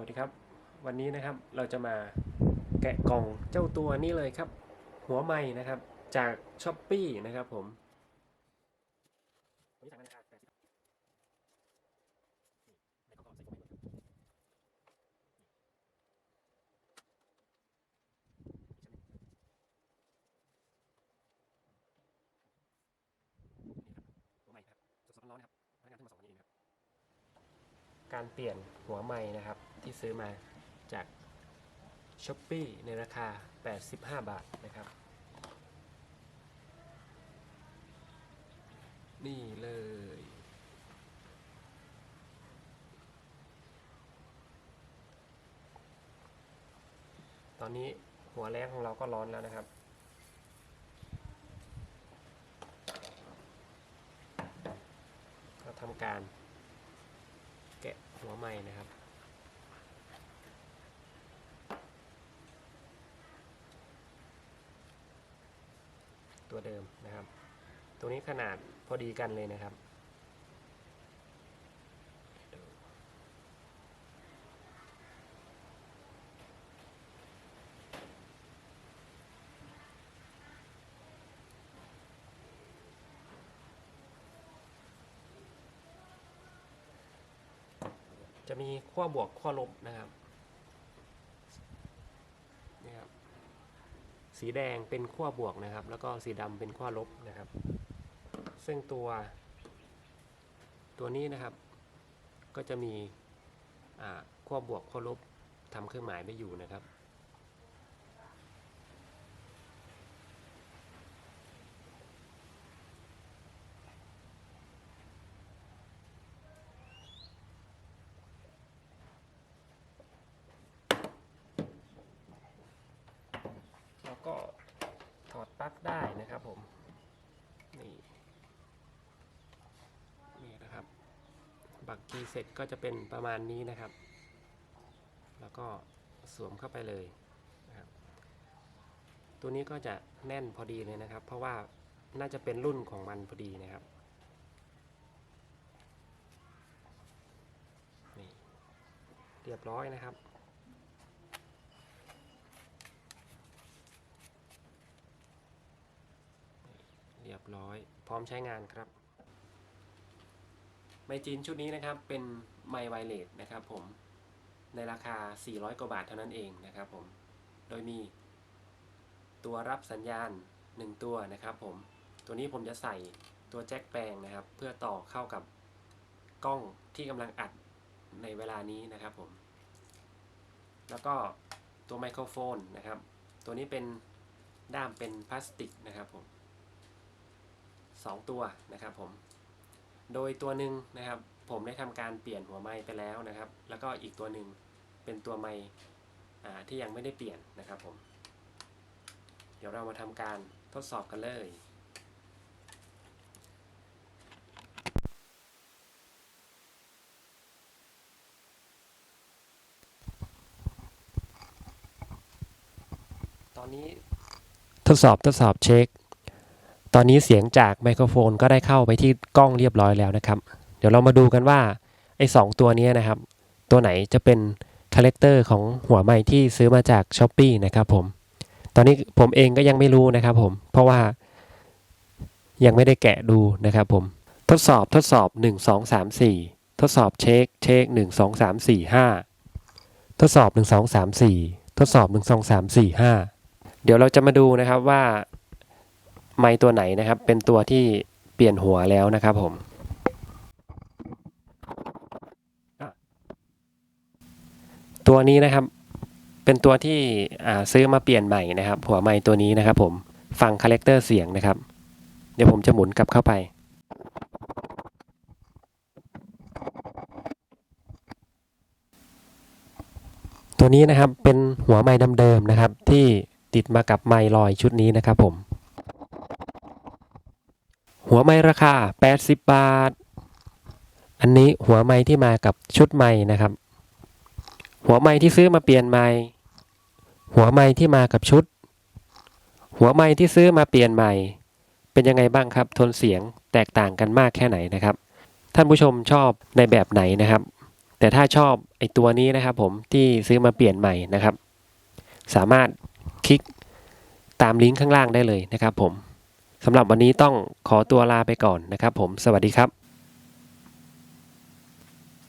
วัสดีครับ วันนี้นะครับเราจะมาแกะกล่องเจ้าตัวนี้เลยครับ หัวไม้นะครับ จากช้อปปี้นะครับผมวันนี้ใส่ม้หมดครับนี่ครับหัวไม้ครับสดๆร้อนๆนะครับพนักงานเพิ่งมาส่งวันนี้เองครับการเปลี่ยนหัวไม้นะครับ ที่ซื้อมาจากช้อปปีในราคา 85 บาทนะครับ นี่เลย ตอนนี้หัวแรงของเราก็ร้อนแล้วนะครับก็ทำการแกะหัวไม้นะครับ ตัวเดิมนะครับตัวนี้ขนาดพอดีกันเลยนะครับ จะมีขั้วบวกขั้วลบนะครับนี่ครับ สีแดงเป็นขั้วบวกนะครับ แล้วก็สีดำเป็นขั้วลบนะครับ ซึ่งตัว ตัวนี้นะครับ ก็จะมีขั้วบวกขั้วลบทำเครื่องหมายไม่อยู่นะครับ ก็ถอดปลั๊กได้นะครับผม นี่ นี่นะครับ บักกีเสร็จก็จะเป็นประมาณนี้นะครับ แล้วก็สวมเข้าไปเลยนะครับ ตัวนี้ก็จะแน่นพอดีเลยนะครับ เพราะว่าน่าจะเป็นรุ่นของมันพอดีนะครับนี่เรียบร้อยนะครับ เรียบร้อย พร้อมใช้งานครับ ไมจีนชุดนี้นะครับเป็นไมไวเลสนะครับผมในราคา 400 กว่าบาทเท่านั้นเองนะครับผม โดยมีตัวรับสัญญาณ 1 ตัวนะครับผม ตัวนี้ผมจะใส่ตัวแจ็คแปลงนะครับ เพื่อต่อเข้ากับกล้องที่กำลังอัดในเวลานี้นะครับผม แล้วก็ตัวไมโครโฟนนะครับ ตัวนี้เป็นด้ามเป็นพลาสติกนะครับผม 2 ตัวนะครับผม โดยตัวหนึ่งนะครับ ผมได้ทำการเปลี่ยนหัวไม้ไปแล้วนะครับ แล้วก็อีกตัวหนึ่งเป็นตัวไม้ที่ยังไม่ได้เปลี่ยนนะครับผม เดี๋ยวเรามาทำการทดสอบกันเลยตอนนี้ทดสอบทดสอบเช็ค ตอนนี้เสียงจากไมโครโฟนก็ได้เข้าไปที่กล้องเรียบร้อยแล้วนะครับ เดี๋ยวเรามาดูกันว่าไอ้สองตัวนี้นะครับ ตัวไหนจะเป็นคาแรคเตอร์ของหัวไม้ที่ซื้อมาจาก s h อ p e e นะครับผม ตอนนี้ผมเองก็ยังไม่รู้นะครับผม เพราะว่ายังไม่ได้แกะดูนะครับผม ทดสอบทดสอบ 1 2 3 4 ทดสอบเช็คเช็ค1 2 3 4 5 ทดสอบ 1 2 3 4 ทดสอบ 1 2 3 4 5 เดี๋ยวเราจะมาดูนะครับว่า ไม้ตัวไหนนะครับ เป็นตัวที่เปลี่ยนหัวแล้วนะครับผมตัวนี้นะครับ เป็นตัวที่ซื้อมาเปลี่ยนใหม่นะครับ หัวไม้ตัวนี้นะครับ ผมฟังคาแรคเตอร์เสียงนะครับ เดี๋ยวผมจะหมุนกลับเข้าไปตัวนี้นะครับเป็นหัวไม้เดิมๆนะครับ ที่ติดมากับไม้ลอยชุดนี้นะครับผม หัวไม้ราคา 80 บาท อันนี้หัวไม้ที่มากับชุดไม้นะครับ หัวไม้ที่ซื้อมาเปลี่ยนไม้หัวไม้ที่มากับชุด หัวไม้ที่ซื้อมาเปลี่ยนใหม่ เป็นยังไงบ้างครับ ทนเสียงแตกต่างกันมากแค่ไหนนะครับ ท่านผู้ชมชอบในแบบไหนนะครับ แต่ถ้าชอบไอตัวนี้นะครับ ผมที่ซื้อมาเปลี่ยนใหม่นะครับ สามารถคลิกตามลิงก์ข้างล่างได้เลยนะครับผม สำหรับวันนี้ต้องขอตัวลาไปก่อนนะครับผม สวัสดีครับ